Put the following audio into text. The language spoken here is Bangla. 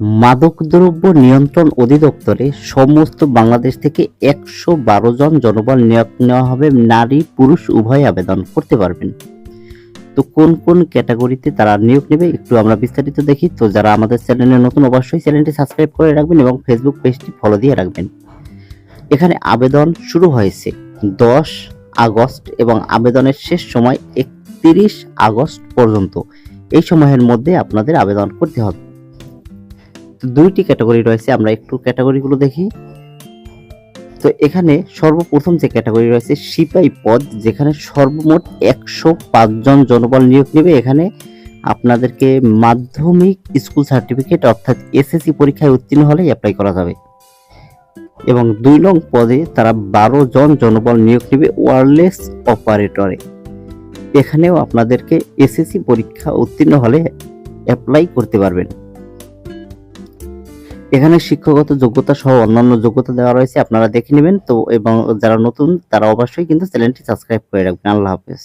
মাদকদ্রব্য নিয়ন্ত্রণ অধিদপ্তরে সমস্ত বাংলাদেশ থেকে একশো বারো জন জনবল নিয়োগ নেওয়া হবে। নারী, পুরুষ, উভয় আবেদন করতে পারবেন। তো কোন কোন ক্যাটাগরিতে তারা নিয়োগ নেবে একটু আমরা বিস্তারিত দেখি। তো যারা আমাদের চ্যানেলে নতুন অবশ্যই চ্যানেলটি সাবস্ক্রাইব করে রাখবেন এবং ফেসবুক পেজটি ফলো দিয়ে রাখবেন। এখানে আবেদন শুরু হয়েছে দশ আগস্ট এবং আবেদনের শেষ সময় একত্রিশ আগস্ট পর্যন্ত। এই সময়ের মধ্যে আপনাদের আবেদন করতে হবে। তো দুইটি ক্যাটাগরি রয়েছে, আমরা একটু ক্যাটাগরিগুলো দেখি। তো এখানে সর্বপ্রথম যে ক্যাটাগরি রয়েছে সিপাই পদ, যেখানে সর্বমোট একশো পাঁচ জন জনবল নিয়োগ নেবে। এখানে আপনাদেরকে মাধ্যমিক স্কুল সার্টিফিকেট, অর্থাৎ এসএসসি পরীক্ষায় উত্তীর্ণ হলেই অ্যাপ্লাই করা যাবে। এবং দুই নং পদে তারা বারো জন জনবল নিয়োগ নেবে ওয়ারলেস অপারেটরে। এখানেও আপনাদেরকে এসএসসি পরীক্ষা উত্তীর্ণ হলে অ্যাপ্লাই করতে পারবেন। এখানে শিক্ষাগত যোগ্যতা সহ অন্যান্য যোগ্যতা দেওয়া রয়েছে, আপনারা দেখে নেবেন। তো, এবং যারা নতুন, তারা অবশ্যই কিন্তু চ্যানেলটি সাবস্ক্রাইব করে রাখবেন। আল্লাহ হাফেজ।